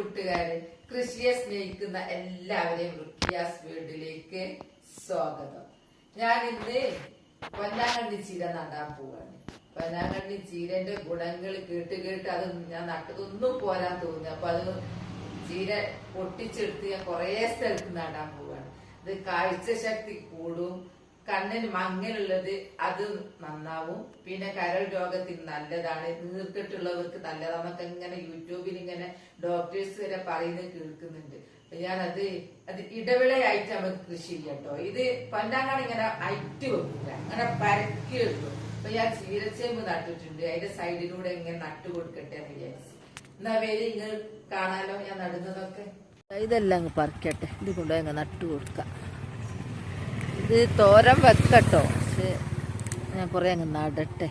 കൂട്ടുകാരെ കൃഷിയെ സ്നേഹിക്കുന്ന എല്ലാവരെയും റുക്കിയാസ് വീട്ടിലേക്ക് സ്വാഗതം. ഞാൻ ഇന്ന് പൊന്നാങ്കണ്ണി ചീര നടാൻ പോവാണ്. പൊന്നാങ്കണ്ണി ചീരന്റെ ഗുണങ്ങൾ കേട്ട് കേട്ട് അത് ഞാൻ നട്ടതൊന്നും പോരാൻ തോന്നി അപ്പൊ അത് ചീര പൊട്ടിച്ചെടുത്ത് ഞാൻ കുറേ സ്ഥലത്ത് നടാൻ പോവാണ്. ഇത് കാഴ്ച ശക്തി കൂടും കണ്ണിന് മങ്ങലുള്ളത് അത് നന്നാവും. പിന്നെ കരൾ രോഗത്തിന് നല്ലതാണ്. നീർക്കെട്ടുള്ളവർക്ക് നല്ലതാണെന്നൊക്കെ ഇങ്ങനെ യൂട്യൂബിൽ ഇങ്ങനെ ഡോക്ടേഴ്സ് വരെ പറയുന്നത് കേൾക്കുന്നുണ്ട്. ഞാനത് അത് ഇടവിളയായിട്ട് നമുക്ക് കൃഷി ചെയ്യട്ടോ ഇത് പണ്ടാങ്ങാണ് ഇങ്ങനെ അയറ്റ് വെക്കില്ല അങ്ങനെ പരക്കി വെക്കും അപ്പൊ ഞാൻ ചീരച്ചേമ്പ് നട്ടിട്ടുണ്ട്. അതിന്റെ സൈഡിലൂടെ ഇങ്ങനെ നട്ടു കൊടുക്കട്ടെ എന്ന് വിചാരിച്ചു. എന്നാ പേര് നിങ്ങൾ കാണാലോ? ഞാൻ നടുന്നതൊക്കെ. ഇതെല്ലാം അങ്ങ് പറിക്കട്ടെ. ഇത് കൊണ്ടുപോയി അങ്ങ് നട്ടു കൊടുക്കാം. ഇത് തോരൻ വെക്കട്ടോ. ഞാൻ കുറേ അങ്ങ് നടട്ടെ.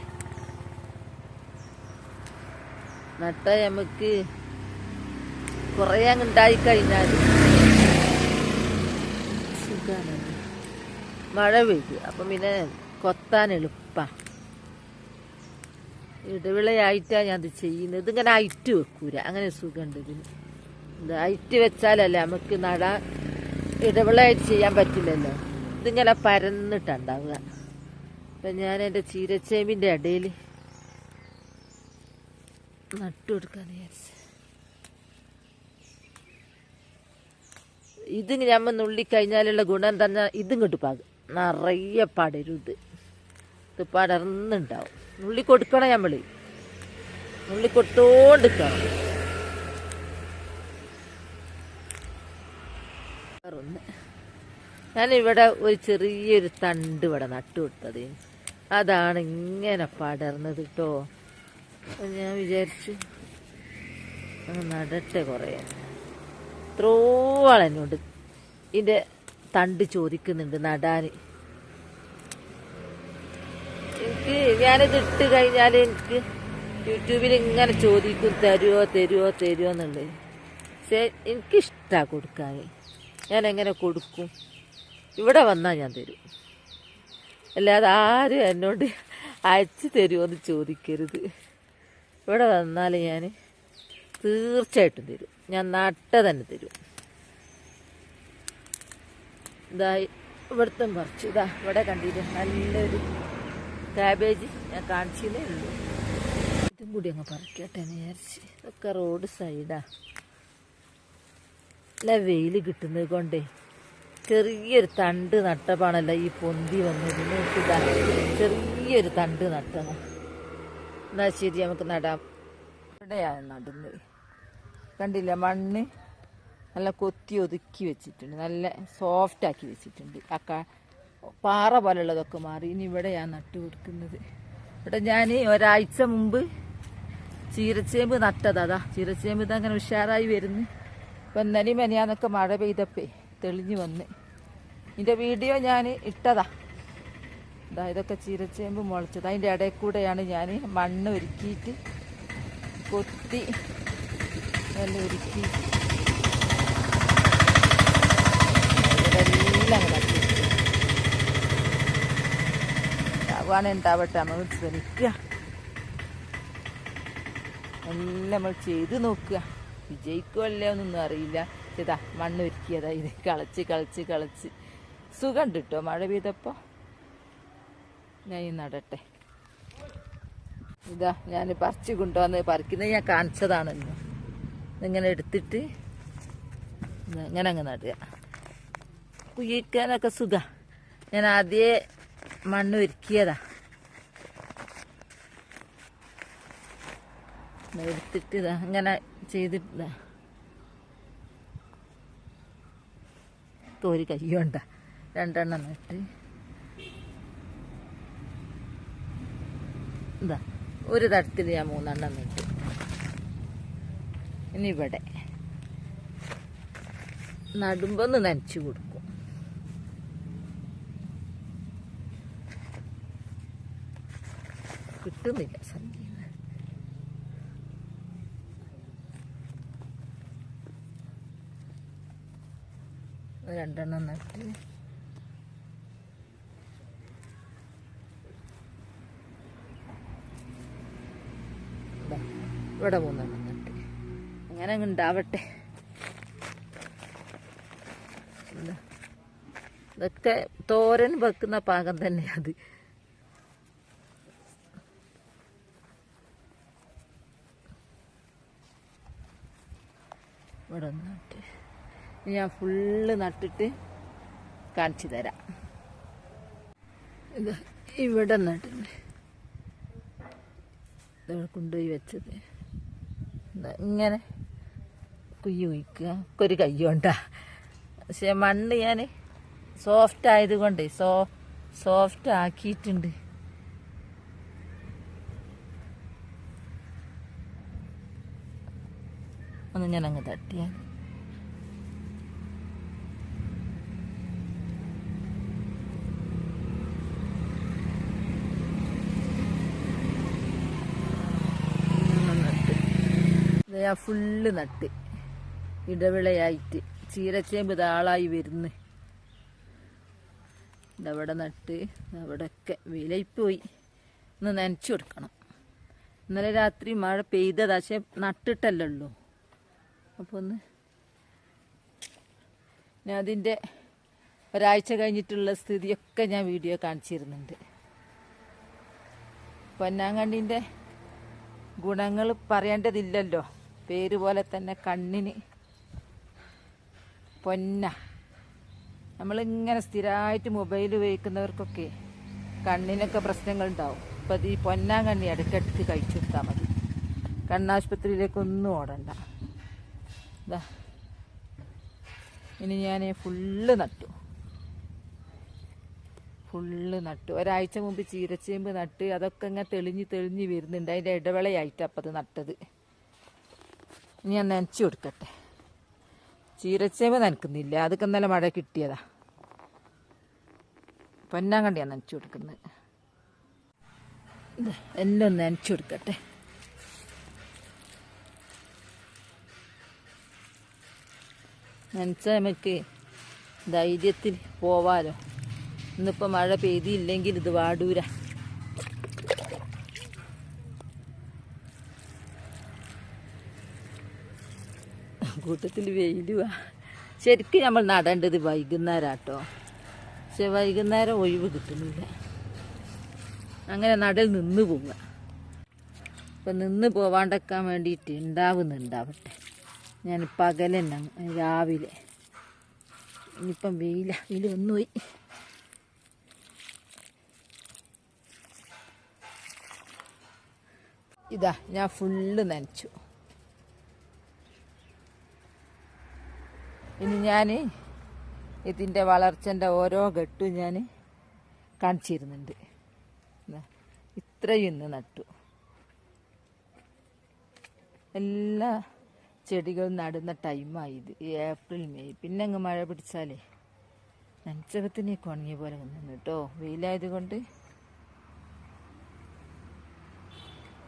നട്ട നമുക്ക് കുറേ അങ്ങ് ഉണ്ടായി കഴിഞ്ഞാൽ സുഖാണ്. മഴ പെയ്ത്. അപ്പം പിന്നെ കൊത്താൻ എളുപ്പാ. ഇടവിളയായിട്ടാണ് ഞാൻ ഇത് ചെയ്യുന്നത്. ഇതിങ്ങനെ അയറ്റ് വെക്കൂല. അങ്ങനെ സുഖമുണ്ട് ഇതിന്. ഇത് അയറ്റ് വെച്ചാലല്ലേ നമുക്ക് നട ഇടവിളയായിട്ട് ചെയ്യാൻ പറ്റില്ലല്ലോ. ഇതിങ്ങനെ പരന്നിട്ടുണ്ടാവുക. അപ്പം ഞാൻ എന്റെ ചീരച്ചേമ്പിന്റെ ഇടയിൽ നട്ടു കൊടുക്കാന്ന് വിചാരിച്ചു ഇത് നമ്മൾ നുള്ളിക്കഴിഞ്ഞാലുള്ള ഗുണം എന്താ ഇതിങ്ങോട്ട് പാകും. നിറയെ പടരുത് ഇത്. പടർന്നുണ്ടാവും. നുള്ളി കൊടുക്കണം നമ്മൾ നുള്ളി കൊടുത്തോണ്ടിരിക്കണം. വേറൊന്ന്. ഞാനിവിടെ ഒരു ചെറിയൊരു തണ്ട് ഇവിടെ നട്ടു കൊടുത്തത് അതാണ് ഇങ്ങനെ പടർന്നത് കേട്ടോ ഞാൻ വിചാരിച്ചു നടട്ടെ കുറേ. എത്രയോ ആളെന്നോട് ഇതിന്റെ തണ്ട് ചോദിക്കുന്നുണ്ട് നടാൻ. എനിക്ക് ഞാനിത് ഇട്ട് കഴിഞ്ഞാൽ എനിക്ക് യൂട്യൂബിൽ ഇങ്ങനെ ചോദിക്കും തരുമോ തരുമോ തരുമോ എന്നുള്ളത്. പക്ഷേ എനിക്കിഷ്ടമാണ് കൊടുക്കാൻ ഞാൻ എങ്ങനെ കൊടുക്കും? ഇവിടെ വന്നാൽ ഞാൻ തരും. അല്ലാതെ ആരും എന്നോട് അയച്ചു തരുമോ ചോദിക്കരുത്. ഇവിടെ വന്നാൽ ഞാൻ തീർച്ചയായിട്ടും തരും. ഞാൻ നട്ട തന്നെ തരും. ഇതാ ഇവിടുത്തെ പറിച്ചു ഇതാ ഇവിടെ കണ്ടിട്ട് നല്ലൊരു കാബേജ് ഞാൻ കാണിച്ചതേ ഉള്ളൂ. ഇതും കൂടി അങ്ങ് പറിക്കട്ടെ എന്ന് വിചാരിച്ച്. ഇതൊക്കെ റോഡ് സൈഡാ നല്ല വെയിൽ കിട്ടുന്നത് കൊണ്ടേ ചെറിയൊരു തണ്ട് നട്ടപ്പാണല്ല ഈ പൊന്തി വന്നത്. നോക്കിതാ ചെറിയൊരു തണ്ട് നട്ടണം എന്നാ ശരി നമുക്ക് നടാം. ഇവിടെയാണ് നടുന്നത്. കണ്ടില്ല മണ്ണ് നല്ല കൊത്തി ഒതുക്കി വെച്ചിട്ടുണ്ട്. നല്ല സോഫ്റ്റ് ആക്കി വെച്ചിട്ടുണ്ട്. അക്ക പാറ പോലുള്ളതൊക്കെ മാറി. ഇനി ഇവിടെയാണ് നട്ടു കൊടുക്കുന്നത്. ഇവിടെ ഞാൻ ഒരാഴ്ച മുമ്പ് ചീരച്ചേമ്പ് നട്ടതാ. ചീരച്ചേമ്പ് ഇതങ്ങനെ ഉഷാറായി വരുന്നു. ഇപ്പം ഇന്നലെയും മെനിയാന്നൊക്കെ മഴ പെയ്തപ്പേ തെളിഞ്ഞു വന്ന്. ഇതിന്റെ വീഡിയോ ഞാൻ ഇട്ടതാ. ഇതാ ഇതൊക്കെ ചീരച്ചേമ്പ് മുളച്ചത്. അതിന്റെ ഇടയിൽ കൂടെയാണ് ഞാൻ മണ്ണ് ഒരുക്കിയിട്ട് കൊത്തി ഒരുക്കി. എല്ലാം ഉണ്ടാവുകയാണെങ്കിൽ ഉണ്ടാവട്ടെ. നമ്മൾ ശ്രമിക്കുക. എല്ലാം നമ്മൾ ചെയ്ത് നോക്കുക. വിജയിക്കുമല്ലേ എന്നൊന്നും അറിയില്ല. ഇതാ മണ്ണ് ഒരുക്കിയതാ. കളച്ച് കളച്ച് കളച്ച്. സുഖമുണ്ട് കിട്ടുമോ മഴ പെയ്തപ്പോൾ ഞാൻ ഈ നടട്ടെ. ഇതാ ഞാൻ പറിച്ച് കൊണ്ടുവന്ന് പറിക്കുന്നത് ഞാൻ കാണിച്ചതാണല്ലോ ഇങ്ങനെ എടുത്തിട്ട് ഇങ്ങനെ അങ്ങ് നടുക. കുഴിക്കാനൊക്കെ സുഖ. ഞാൻ ആദ്യേ മണ്ണ് ഒരുക്കിയതാ. എടുത്തിട്ട് ഇതാ ഇങ്ങനെ ചെയ്തിട്ട് തോരി കയ്യോണ്ട രണ്ടെണ്ണം നട്ട്. ഇതാ ഒരു തരത്തിൽ ഞാൻ മൂന്നെണ്ണം നട്ടു. ഇനി ഇവിടെ. നടുമ്പോന്ന് നനച്ചു കൊടുക്കും. കിട്ടുന്നില്ല സംഗീത രണ്ടെണ്ണം നട്ട്. ഇവിടെ മൂന്നെണ്ണം നട്ട് അങ്ങനെ അങ്ങ് ഉണ്ടാവട്ടെ. ഇതൊക്കെ തോരൻ വെക്കുന്ന പാകം തന്നെ അത്. ഇവിടെ നട്ട്. ഞാൻ ഫുള്ള് നട്ടിട്ട് കാണിച്ചു തരാം. ഇത് ഇവിടെ നട്ടുണ്ട് ഇതവിടെ കൊണ്ടുപോയി വെച്ചത്. ഇങ്ങനെ കുയ്യ് കുയ്ക്കുക ഒരു കൈ പക്ഷെ മണ്ണ് ഞാൻ സോഫ്റ്റ് ആയതുകൊണ്ട് സോ സോഫ്റ്റ് ആക്കിയിട്ടുണ്ട്. ഒന്ന് ഞാൻ അങ്ങ് തട്ടിയാൽ നട്ട് ഇത് ഞാൻ ഫുള്ള് നട്ട്. ഇടവിളയായിട്ട്. ചീരച്ചേമ്പ് താളായി വരുന്ന്. ഇതവിടെ നട്ട്. അവിടെയൊക്കെ വിലയിപ്പോയി. ഒന്ന് നനച്ചു കൊടുക്കണം. ഇന്നലെ രാത്രി മഴ പെയ്തതാ. പക്ഷെ നട്ടിട്ടല്ലല്ലോ. അപ്പോൾ ഒന്ന് ഞാൻ അതിന്റെ ഒരാഴ്ച കഴിഞ്ഞിട്ടുള്ള സ്ഥിതിയൊക്കെ ഞാൻ വീഡിയോ കാണിച്ചിരുന്നുണ്ട്. പൊന്നാങ്കണ്ണിന്റെ ഗുണങ്ങൾ പറയേണ്ടതില്ലല്ലോ. പേര് പോലെ തന്നെ കണ്ണിന്. പൊന്ന. നമ്മളിങ്ങനെ സ്ഥിരമായിട്ട് മൊബൈൽ ഉപയോഗിക്കുന്നവർക്കൊക്കെ കണ്ണിനൊക്കെ പ്രശ്നങ്ങളുണ്ടാവും. അപ്പം അത് ഈ പൊന്നാൻ കണ്ണി ഇടയ്ക്കിടയ്ക്ക് കഴിച്ചു കൊടുത്താൽ മതി. കണ്ണാശുപത്രിയിലേക്കൊന്നും ഓടണ്ട. ഇനി ഞാൻ ഫുള്ള് നട്ടു. ഫുള്ള് നട്ടു. ഒരാഴ്ച മുമ്പ് ചീരച്ചേമ്പ് നട്ട് അതൊക്കെ ഇങ്ങനെ തെളിഞ്ഞ് തെളിഞ്ഞ് വരുന്നുണ്ട്. അതിന്റെ ഇടവേളയായിട്ട് അപ്പം അത് നട്ടത്. ഇനി ഞാൻ നനച്ചു കൊടുക്കട്ടെ. ചീരച്ചേമ്പ് നനക്കുന്നില്ല. അതൊക്കെ ഇന്നലെ മഴ കിട്ടിയതാ. പൊന്നാൻ കണ്ടിയാണ് നനച്ചു കൊടുക്കുന്നത്. എല്ലാം നനച്ചു കൊടുക്കട്ടെ. നനച്ചാൽ നമുക്ക് ധൈര്യത്തിൽ പോവാലോ. ഇന്നിപ്പോൾ മഴ പെയ്തില്ലെങ്കിൽ ഇത് വാടൂര. കൂട്ടത്തിൽ വെയിലുവാ ശരിക്കും നമ്മൾ നടേണ്ടത് വൈകുന്നേരം കേട്ടോ പക്ഷെ വൈകുന്നേരം ഒഴിവ് കിട്ടുന്നില്ല. അങ്ങനെ നടൽ നിന്ന് പോവുക. അപ്പം നിന്ന് പോവാണ്ടക്കാൻ വേണ്ടിയിട്ട് ഉണ്ടാവുന്നുണ്ടാവട്ടെ ഞാൻ പകലെന്നെ രാവിലെ. ഇനിയിപ്പം വെയില വെയിൽ വന്നുപോയി ഇതാ ഞാൻ ഫുള്ള് നനച്ചു. ഇനി ഞാൻ ഇതിന്റെ വളർച്ചന്റെ ഓരോ ഘട്ടവും ഞാൻ കാണിച്ചിരുന്നുണ്ട്. ഇത്രയും ഇന്ന് നട്ടു. എല്ലാ ചെടികളും നടുന്ന ടൈമായി ഇത്. April May. പിന്നെ അങ്ങ് മഴ പിടിച്ചാലേ. നനച്ചകത്തിനേക്ക് ഉണങ്ങിയ പോലെ വന്നു കേട്ടോ വെയിലായത് കൊണ്ട്